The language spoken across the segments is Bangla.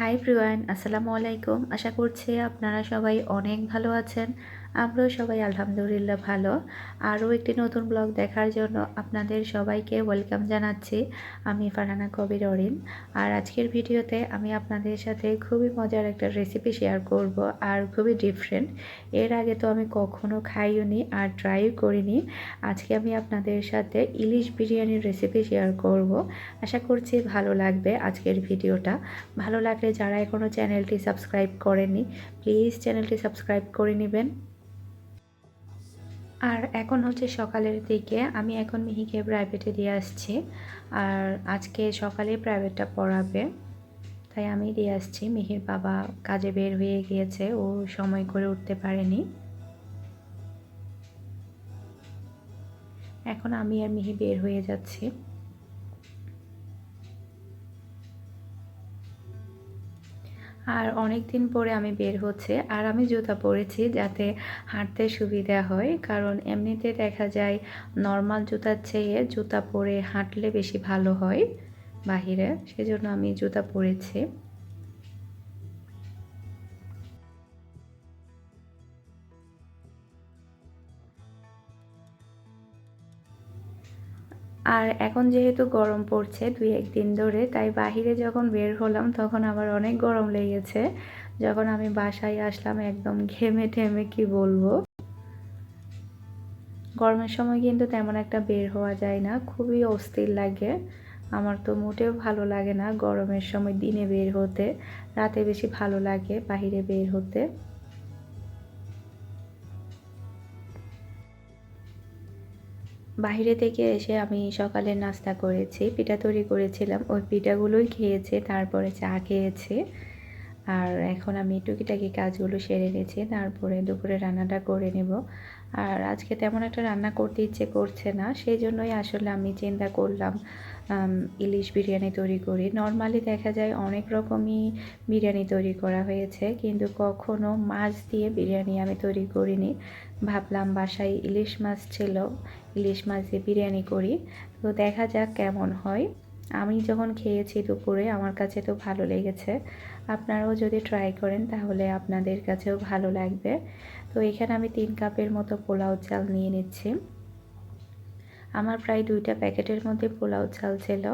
হাই প্রিয়ান আসসালামু আলাইকুম আশা করছি আপনারা সবাই অনেক ভালো আছেন। আমরাও সবাই আলহামদুলিল্লাহ ভালো। আরও একটি নতুন ব্লগ দেখার জন্য আপনাদের সবাইকে ওয়েলকাম জানাচ্ছি। আমি ফারহানা কবির অরিন। আর আজকের ভিডিওতে আমি আপনাদের সাথে খুবই মজার একটা রেসিপি শেয়ার করব আর খুবই ডিফারেন্ট এর আগে তো আমি কখনো খাইওনি আর ট্রাইও করিনি। আজকে আমি আপনাদের সাথে ইলিশ বিরিয়ানির রেসিপি শেয়ার করব। আশা করছি ভালো লাগবে আজকের ভিডিওটা। ভালো লাগলে যারা এখনও চ্যানেলটি সাবস্ক্রাইব করেনি প্লিজ চ্যানেলটি সাবস্ক্রাইব করে নেবেন। আর এখন হচ্ছে সকালের দিকে আমি এখন মিহিকে প্রাইভেটে দিয়ে আসছি। আর আজকে সকালে প্রাইভেটটা পড়াবে। তাই আমি দিয়ে আসছি। মিহির বাবা কাজে বের হয়ে গিয়েছে। ও সময় করে উঠতে পারেনি। এখন আমি আর মিহি বের হয়ে যাচ্ছি। আর অনেক দিন পরে আমি বের হচ্ছে আর আমি জুতা পরেছি যাতে হাঁটতে সুবিধা হয়। কারণ এমনিতে দেখা যায় নর্মাল জুতার চেয়ে জুতা পরে হাঁটলে বেশি ভালো হয় বাহিরে। সেজন্য আমি জুতা পরেছি। আর এখন যেহেতু গরম পড়ছে দুই একদিন ধরে, তাই বাহিরে যখন বের হলাম তখন আবার অনেক গরম লেগেছে। যখন আমি বাসায় আসলাম একদম ঘেমে ঠেমে, কি বলব? গরমের সময় কিন্তু তেমন একটা বের হওয়া যায় না, খুবই অস্থির লাগে। আমার তো মোটেও ভালো লাগে না গরমের সময় দিনে বের হতে, রাতে বেশি ভালো লাগে বাহিরে বের হতে। বাহিরে থেকে এসে আমি সকালের নাস্তা করেছি, পিঠা তৈরি করেছিলাম। ওই পিঠাগুলোই খেয়েছে, তারপরে চা খেয়েছে। আর এখন আমি টুকিটাকি কাজগুলো সেরে নিয়েছি, তারপরে দুপুরে রান্নাটা করে নেব। আর আজকে তেমন একটা রান্না করতে ইচ্ছে করছে না, সেই জন্যই আসলে আমি চিন্তা করলাম ইলিশ বিরিয়ানি তৈরি করি। নর্মালি দেখা যায় অনেক রকমই বিরিয়ানি তৈরি করা হয়েছে, কিন্তু কখনো মাছ দিয়ে বিরিয়ানি আমি তৈরি করিনি। ভাবলাম বাসায় ইলিশ মাছ ছিল, ইলিশ মাছ দিয়ে বিরিয়ানি করি। তো দেখা যাক কেমন হয়। আমি যখন খেয়েছি দুপুরে, আমার কাছে তো ভালো লেগেছে। আপনারাও যদি ট্রাই করেন, তাহলে আপনাদের কাছেও ভালো লাগবে। তো এখানে আমি তিন কাপের মতো পোলাও চাল নিয়ে নিচ্ছি। আমার প্রায় দুইটা প্যাকেটের মধ্যে পোলাও চাল ছিল,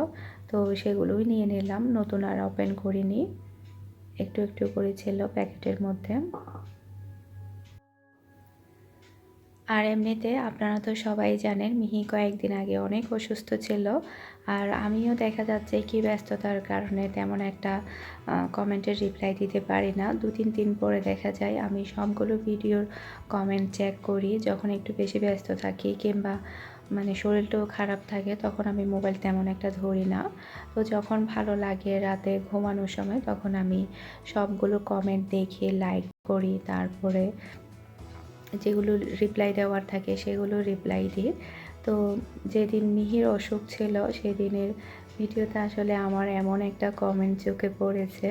তো সেগুলোই নিয়ে নিলাম। নতুন আর ওপেন করিনি, একটু একটু করেছিল প্যাকেটের মধ্যে। আর এমনিতে আপনারা তো সবাই জানেন, মিহি কয়েকদিন আগে অনেক অসুস্থ ছিল, আর আমিও দেখা যাচ্ছে কি ব্যস্ততার কারণে তেমন একটা কমেন্টের রিপ্লাই দিতে পারি না। দু তিন দিন পরে দেখা যায়, আমি সবগুলো ভিডিওর কমেন্ট চেক করি, যখন একটু বেশি ব্যস্ত থাকি কিংবা মানে শরীরটাও খারাপ থাকে, তখন আমি মোবাইল তেমন একটা ধরি না। তো যখন ভালো লাগে রাতে ঘুমানোর সময়, তখন আমি সবগুলো কমেন্ট দেখি লাইক করি, তারপরে যেগুলো রিপ্লাই দেওয়ার থাকে সেগুলো রিপ্লাই দিই। তো যেদিন মিহির অসুখ ছিল, সেদিনের ভিডিওতে আসলে আমার এমন একটা কমেন্ট চোখে পড়েছে।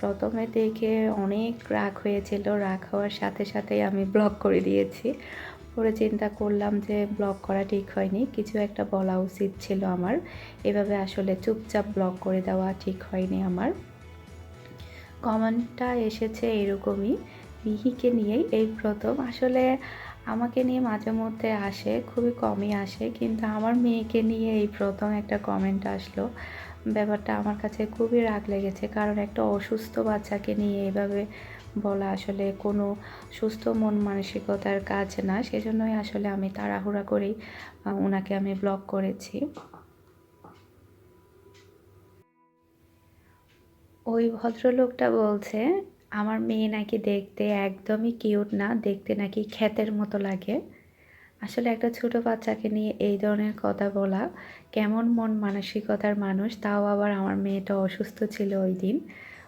প্রথমে দেখে অনেক রাগ হয়েছিল, রাগ হওয়ার সাথে সাথেই আমি ব্লক করে দিয়েছি। পরে চিন্তা করলাম যে ব্লক করা ঠিক হয়নি। কিছু একটা বলা উচিত ছিল আমার। এভাবে আসলে চুপচাপ ব্লক করে দেওয়া ঠিক হয়নি আমার। কমেন্টটা এসেছে এরকমই। মিহিকে নিয়েই এই প্রথম। আসলে আমাকে নিয়ে মাঝে মধ্যে আসে, খুবই কমই আসে, কিন্তু আমার মেয়েকে নিয়ে এই প্রথম একটা কমেন্ট আসলো। ব্যাপারটা আমার কাছে খুবই রাগ লেগেছে, কারণ একটা অসুস্থ বাচ্চাকে নিয়ে এভাবে বলা আসলে কোনো সুস্থ মন মানসিকতার কাজ না। সেজন্যই আসলে আমি তাড়াহুড়া করেই ওনাকে আমি ব্লক করেছি। ওই ভদ্রলোকটা বলছে, আমার মেয়ে নাকি দেখতে একদমই কিউট না, দেখতে নাকি ক্ষেতের মতো লাগে। আসলে একটা ছোট বাচ্চাকে নিয়ে এই ধরনের কথা বলা কেমন মন মানসিকতার মানুষ, তাও আবার আমার মেয়েটা অসুস্থ ছিল ওই দিন।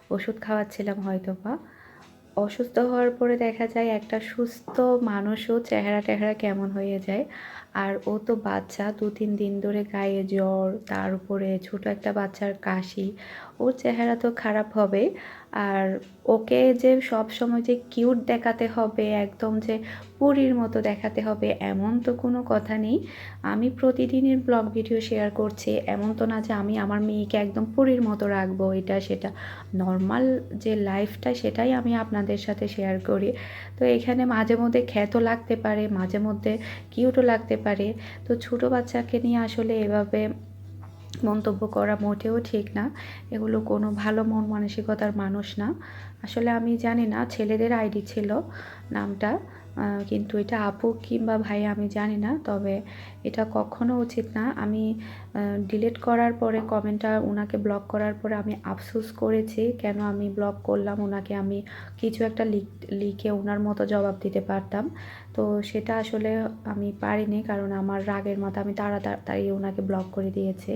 ওষুধ খাওয়াচ্ছিলাম হয়তো বা অসুস্থ হওয়ার পরে দেখা যায় একটা সুস্থ মানুষও চেহারা টেহারা কেমন হয়ে যায়। আর ও তো বাচ্চা দু তিন দিন ধরে গায়ে জ্বর, তার উপরে ছোট একটা বাচ্চার কাশি। ওর চেহারা তো খারাপ হবে আর ওকে যে সব সময় যে কিউট দেখাতে হবে, একদম যে পুরীর মতো দেখাতে হবে, এমন তো কোনো কথা নেই। আমি প্রতিদিনের ব্লগ ভিডিও শেয়ার করছি, এমন তো না যে আমি আমার মেয়েকে একদম পুরীর মতো রাখব, এটা সেটা। নর্মাল যে লাইফটা সেটাই আমি আপনাদের সাথে শেয়ার করি। তো এখানে মাঝে মধ্যে খ্যাতও লাগতে পারে, মাঝে মধ্যে কিউটও লাগতে পারে। তো ছোটো বাচ্চাকে নিয়ে আসলে এভাবে মন্তব্য করা মোটেও ঠিক না। এগুলো কোনো ভালো মন মানসিকতার মানুষ না। আসলে আমি জানি না, ছেলেদের আইডি ছিল নামটা কিন্তু এটা আপু কিংবা ভাই আমি জানি না, তবে এটা কখনো উচিত না। আমি ডিলিট করার পরে কমেন্টটা ওনাকে ব্লক করার পরে আমি আফসোস করেছি কেন আমি ব্লক করলাম ওনাকে আমি কিছু একটা লিখ ওনার মতো জবাব দিতে পারতাম। তো সেটা আসলে আমি পারিনি কারণ আমার রাগের মতো আমি তাড়াতাড়ি ওনাকে ব্লক করে দিয়েছি।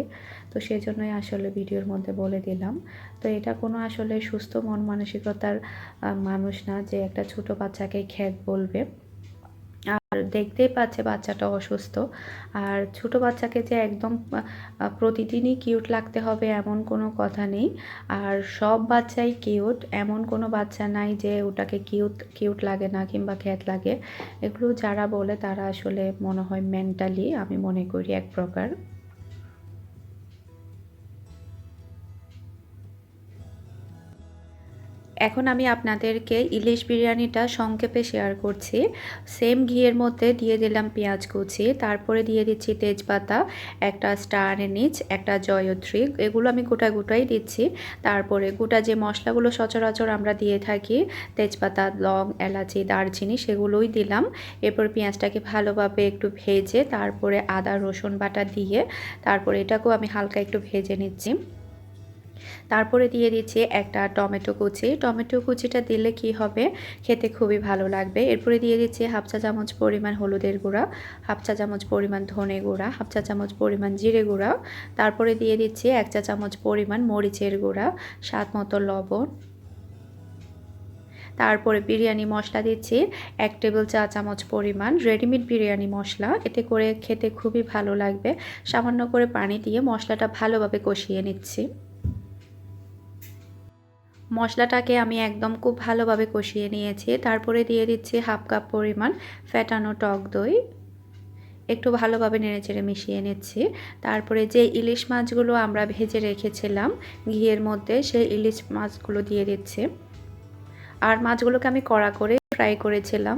তো সেই জন্যই আসলে ভিডিওর মধ্যে বলে দিলাম। তো এটা কোনো আসলে সুস্থ মন মানসিকতার মানুষ না যে একটা ছোট বাচ্চাকে খ্যাত বলবে। আর দেখতেই পাচ্ছে বাচ্চাটা অসুস্থ। আর ছোট বাচ্চাকে যে একদম প্রতিদিনই কিউট লাগতে হবে এমন কোনো কথা নেই। আর সব বাচ্চাই কিউট, এমন কোনো বাচ্চা নাই যে ওটাকে কিউট কিউট লাগে না কিংবা খ্যাত লাগে। এগুলো যারা বলে তারা আসলে মনে হয় মেন্টালি আমি মনে করি এক প্রকার। এখন আমি আপনাদেরকে ইলিশ বিরিয়ানিটা সংক্ষেপে শেয়ার করছি। সেম ঘিয়ের মধ্যে দিয়ে দিলাম পেঁয়াজ কুচি, তারপরে দিয়ে দিচ্ছি তেজপাতা, একটা স্টার নিচ একটা জয়ত্রী। এগুলো আমি গোটা গোটাই দিচ্ছি। তারপরে গোটা যে মশলাগুলো সচরাচর আমরা দিয়ে থাকি, তেজপাতা, লং, এলাচি, দারচিনি, সেগুলোই দিলাম। এরপর পেঁয়াজটাকে ভালোভাবে একটু ভেজে, তারপরে আদা, রসুন বাটা দিয়ে, তারপরে এটাকেও আমি হালকা একটু ভেজে নিচ্ছি। তারপরে দিয়ে দিচ্ছি একটা টমেটো কুচি। টমেটো কুচিটা দিলে কি হবে? খেতে খুবই ভালো লাগবে। এরপরে দিয়ে দিচ্ছি হাফ চা চামচ পরিমাণ হলুদের গুঁড়া, হাফ চা চামচ পরিমাণ ধনে গুঁড়া, হাফ চা চামচ পরিমাণ জিরে গুঁড়া। তারপরে দিয়ে দিচ্ছি এক চা চামচ পরিমাণ মরিচের গুঁড়া, স্বাদ মতো লবণ। তারপরে বিরিয়ানি মশলা দিচ্ছি, এক টেবিল চা চামচ পরিমাণ রেডিমেড বিরিয়ানি মশলা। এতে করে খেতে খুবই ভালো লাগবে। সামান্য করে পানি দিয়ে মশলাটা ভালোভাবে কষিয়ে নিচ্ছি। মশলাটাকে আমি একদম খুব ভালোভাবে কষিয়ে নিয়েছি। তারপরে দিয়ে দিচ্ছি হাফ কাপ পরিমাণ ফ্যাটানো টক দই। একটু ভালোভাবে নেড়েচেড়ে মিশিয়ে নিচ্ছি। তারপরে যে ইলিশ মাছগুলো আমরা ভেজে রেখেছিলাম ঘিয়ের মধ্যে, সেই ইলিশ মাছগুলো দিয়ে দিচ্ছি। আর মাছগুলোকে আমি কড়া করে ফ্রাই করেছিলাম।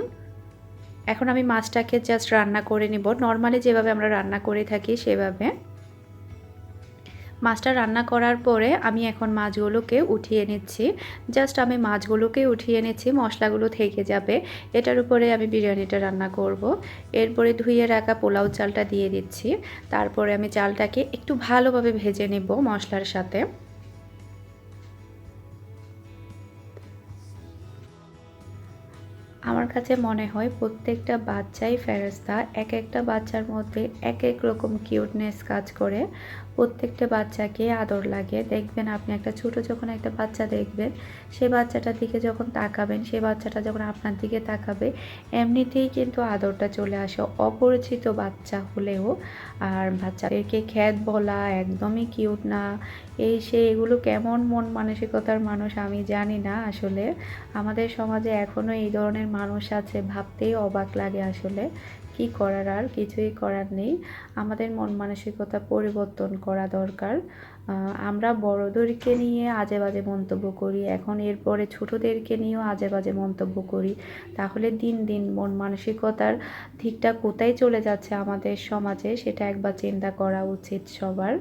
এখন আমি মাছটাকে জাস্ট রান্না করে নিব। নর্মালি যেভাবে আমরা রান্না করে থাকি সেভাবে। মাছটা রান্না করার পরে আমি এখন মাছগুলোকে উঠিয়ে নিচ্ছি। জাস্ট আমি মাছগুলোকে উঠিয়ে নিচ্ছি, মশলাগুলো থেকে যাবে। এটার উপরে আমি বিরিয়ানিটা রান্না করব। এরপরে ধুয়ে রাখা পোলাও চালটা দিয়ে দিচ্ছি। তারপরে আমি চালটাকে একটু ভালোভাবে ভেজে নেব মশলার সাথে। আমার কাছে মনে হয় প্রত্যেকটা বাচ্চাই ফেরস্তা এক একটা বাচ্চার মধ্যে এক এক রকম কিউটনেস কাজ করে। প্রত্যেকটা বাচ্চাকে আদর লাগে দেখবেন আপনি একটা ছোট যখন একটা বাচ্চা দেখবেন সে বাচ্চাটার দিকে যখন তাকাবেন সে বাচ্চাটা যখন আপনার দিকে তাকাবে, এমনিতেই কিন্তু আদরটা চলে আসে। অপরিচিত বাচ্চা হলেও আর বাচ্চাদেরকে খ্যাত বলা একদমই কিউট না। এই সে এগুলো কেমন মন মানসিকতার মানুষ আমি জানি না আসলে। আমাদের সমাজে এখনও এই ধরনের মানুষ আছে ভাবতেই অবাক লাগে আসলে। কি করার আর কিছুই করার নেই। আমাদের মন মানসিকতা পরিবর্তন করা দরকার। আমরা বড়দেরকে নিয়ে আজে বাজে মন্তব্য করি। এখন এরপরে ছোটোদেরকে নিয়েও আজে বাজে মন্তব্য করি। তাহলে দিন দিন মন মানসিকতার দিকটা কোথায় চলে যাচ্ছে আমাদের সমাজে, সেটা একবার চিন্তা করা উচিত সবার।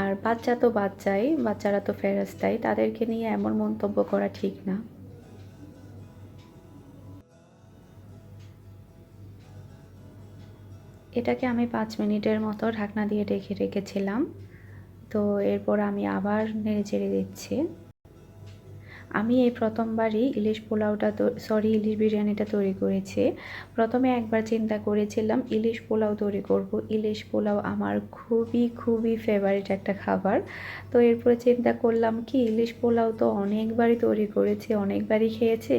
আর বাচ্চা তো বাচ্চাই, বাচ্চারা তো ফেরস্তাই তাদেরকে নিয়ে এমন মন্তব্য করা ঠিক না। এটাকে আমি পাঁচ মিনিটের মতো ঢাকনা দিয়ে রেখে রেখেছিলাম। তো এরপর আমি আবার নেড়ে চেড়ে দিচ্ছি। আমি এই প্রথমবারই ইলিশ পোলাওটা সরি ইলিশ বিরিয়ানিটা তৈরি করেছি। প্রথমে একবার চিন্তা করেছিলাম, ইলিশ পোলাও তৈরি করব। ইলিশ পোলাও আমার খুবই খুবই ফেভারিট একটা খাবার। তো এরপরে চিন্তা করলাম কি, ইলিশ পোলাও তো অনেকবারই তৈরি করেছি, অনেকবারই খেয়েছি।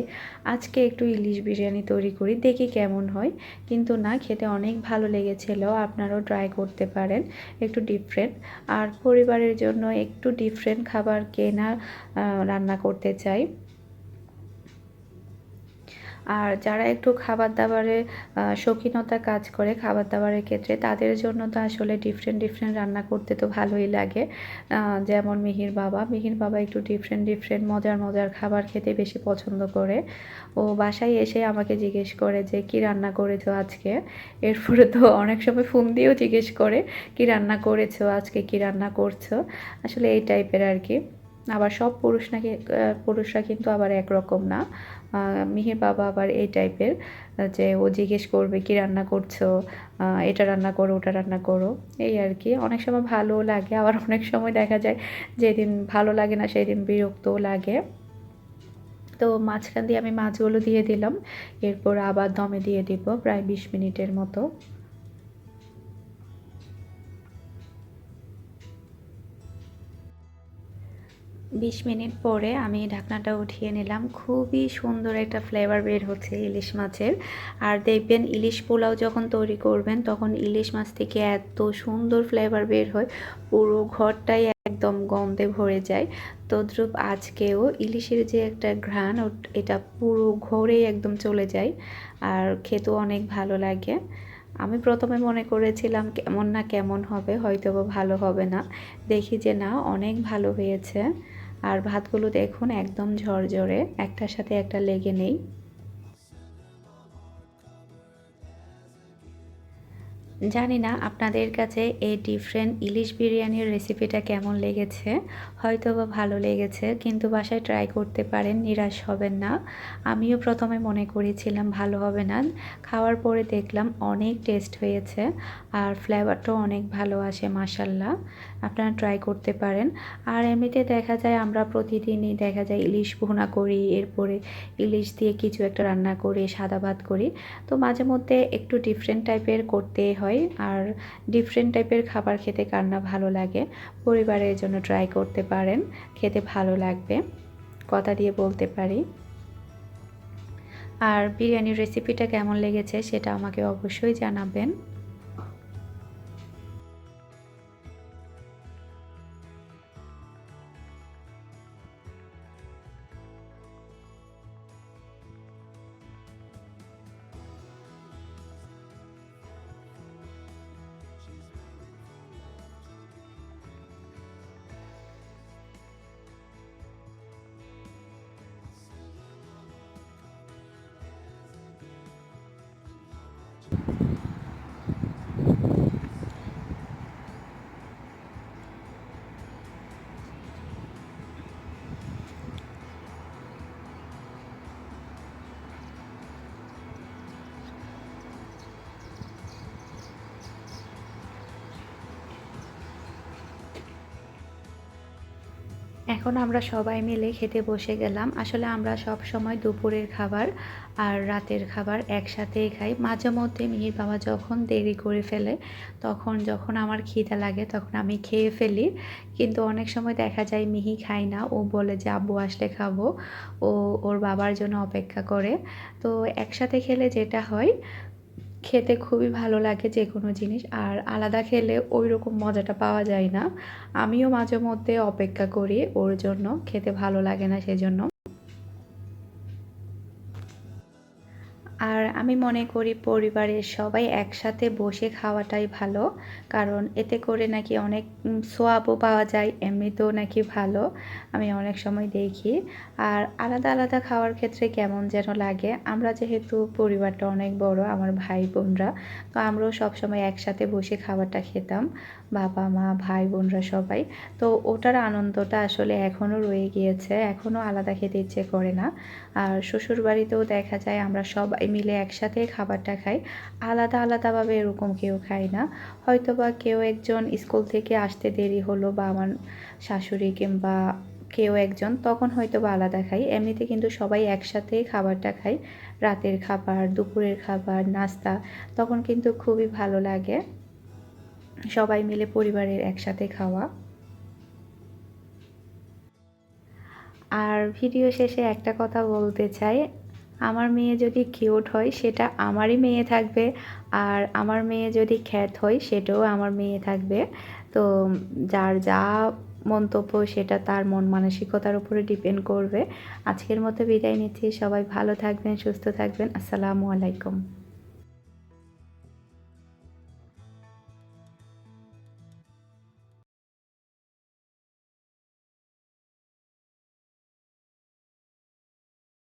আজকে একটু ইলিশ বিরিয়ানি তৈরি করি, দেখি কেমন হয়। কিন্তু না, খেতে অনেক ভালো লেগেছিল, আপনারাও ট্রাই করতে পারেন, একটু ডিফারেন্ট আর পরিবারের জন্য একটু ডিফারেন্ট খাবার কেনা রান্না করতে চাই। আর যারা একটু খাবার দাবারে শৌখিনতা কাজ করে খাবার দাবারের ক্ষেত্রে, তাদের জন্য তো আসলে ডিফারেন্ট ডিফারেন্ট রান্না করতে তো ভালোই লাগে। যেমন মিহির বাবা। মিহির বাবা একটু ডিফারেন্ট ডিফারেন্ট মজার মজার খাবার খেতে বেশি পছন্দ করে। ও বাসায় এসে আমাকে জিজ্ঞেস করে যে, কি রান্না করেছ আজকে? এরপরে তো অনেক সময় ফোন দিয়েও জিজ্ঞেস করে, কি রান্না করেছ? আজকে কি রান্না করছ? আসলে এই টাইপের আর কি। আবার সব পুরুষ নাকি পুরুষরা কিন্তু আবার একরকম না। মিহির বাবা আবার এই টাইপের যে ও জিজ্ঞেস করবে, কি রান্না করছ? এটা রান্না করো, ওটা রান্না করো। এই আর কি। অনেক সময় ভালোও লাগে, আবার অনেক সময় দেখা যায় যেদিন ভালো লাগে না সেই দিন বিরক্তও লাগে। তো মাঝখান দিয়ে আমি মাছগুলো দিয়ে দিলাম, এরপর আবার দমে দিয়ে দিব প্রায় বিশ মিনিটের মতো। বিশ মিনিট পরে আমি ঢাকনাটা উঠিয়ে নিলাম। খুবই সুন্দর একটা ফ্লেভার বের হচ্ছে ইলিশ মাছের। আর দেখবেন ইলিশ পোলাও যখন তৈরি করবেন, তখন ইলিশ মাছ থেকে এত সুন্দর ফ্লেভার বের হয়, পুরো ঘরটাই একদম গন্ধে ভরে যায়। তদ্রুপ আজকেও ইলিশের যে একটা ঘ্রাণ এটা পুরো ঘরেই একদম চলে যায় আর খেতেও অনেক ভালো লাগে। আমি প্রথমে মনে করেছিলাম কেমন না কেমন হবে হয়তো ভালো হবে না। দেখি যে না, অনেক ভালো হয়েছে। আর ভাতগুলো দেখুন একদম ঝরঝরে, একটার সাথে একটা লেগে নেই। জানি না আপনাদের কাছে এই ডিফারেন্ট ইলিশ বিরিয়ানির রেসিপিটা কেমন লেগেছে হয়তো বা ভালো লেগেছে, কিন্তু বাসায় ট্রাই করতে পারেন, নিরাশ হবেন না। আমিও প্রথমে মনে করেছিলাম ভালো হবে না, খাওয়ার পরে দেখলাম অনেক টেস্ট হয়েছে, আর ফ্লেভারটাও অনেক ভালো আসে মাসাল্লাহ আপনারা ট্রাই করতে পারেন। আর এমনিতে দেখা যায় আমরা প্রতিদিনই দেখা যায় ইলিশ ভুনা করি, এরপরে ইলিশ দিয়ে কিছু একটা রান্না করি, সাদা ভাত করি। তো মাঝে মধ্যে একটু ডিফারেন্ট টাইপের করতে হয় আর ডিফারেন্ট টাইপের খাবার খেতে কার না ভালো লাগে। পরিবারের জন্য ট্রাই করতে পারেন, খেতে ভালো লাগবে। কথা দিয়ে বলতে পারি। আর বিরিয়ানির রেসিপিটা কেমন লেগেছে সেটা আমাকে অবশ্যই জানাবেন। এখন আমরা সবাই মিলে খেতে বসে গেলাম। আসলে আমরা সব সময় দুপুরের খাবার আর রাতের খাবার একসাথেই খাই। মাঝে মধ্যে মিহির বাবা যখন দেরি করে ফেলে, তখন যখন আমার খিদে লাগে তখন আমি খেয়ে ফেলি। কিন্তু অনেক সময় দেখা যায় মিহি খাই না। ও বলে যে, আব্বু, আসলে খাব। ও, ওর বাবার জন্য অপেক্ষা করে। তো একসাথে খেলে যেটা হয় খেতে খুবই ভালো লাগে যে কোনো জিনিস, আর আলাদা খেলে ওই রকম মজাটা পাওয়া যায় না। আমিও মাঝে মধ্যে অপেক্ষা করি ওর জন্য, খেতে ভালো লাগে না সেজন্য। আর আমি মনে করি পরিবারের সবাই একসাথে বসে খাওয়াটাই ভালো, কারণ এতে করে নাকি অনেক সোয়াবও পাওয়া যায়, এমনিতেও নাকি ভালো, আমি অনেক সময় দেখি। আর আলাদা আলাদা খাওয়ার ক্ষেত্রে কেমন যেন লাগে। আমরা যেহেতু পরিবারটা অনেক বড়, আমার ভাই বোনরা, তো আমরাও সবসময় একসাথে বসে খাবারটা খেতাম। বাবা, মা, ভাই, বোনরা সবাই। তো ওটার আনন্দটা আসলে এখনও রয়ে গিয়েছে এখনও আলাদা খেতে ইচ্ছে করে না। আর শ্বশুর বাড়িতেও দেখা যায় আমরা সবাই মিলে একসাথে খাবারটা খাই, আলাদা আলাদাভাবে এরকম কেউ খায় না। হয়তো বা কেউ একজন স্কুল থেকে আসতে দেরি হলো বা আমার শাশুড়ি কিংবা কেউ একজন, তখন হয়তো বা আলাদা খাই। এমনিতে কিন্তু সবাই একসাথে খাবারটা খাই, রাতের খাবার, দুপুরের খাবার, নাস্তা, তখন কিন্তু খুবই ভালো লাগে। সবাই মিলে পরিবারের একসাথে খাওয়া। আর ভিডিও শেষে একটা কথা বলতে চাই। আমার মেয়ে যদি কিউট হয়, সেটা আমারই মেয়ে থাকবে। আর আমার মেয়ে যদি খ্যাত হয়, সেটাও আমার মেয়ে থাকবে। তো যার যা মন্তব্য, সেটা তার মন মানসিকতার উপরে ডিপেন্ড করবে। আজকের মতো বিদায় নিচ্ছি। সবাই ভালো থাকবেন, সুস্থ থাকবেন। আসসালামু আলাইকুম।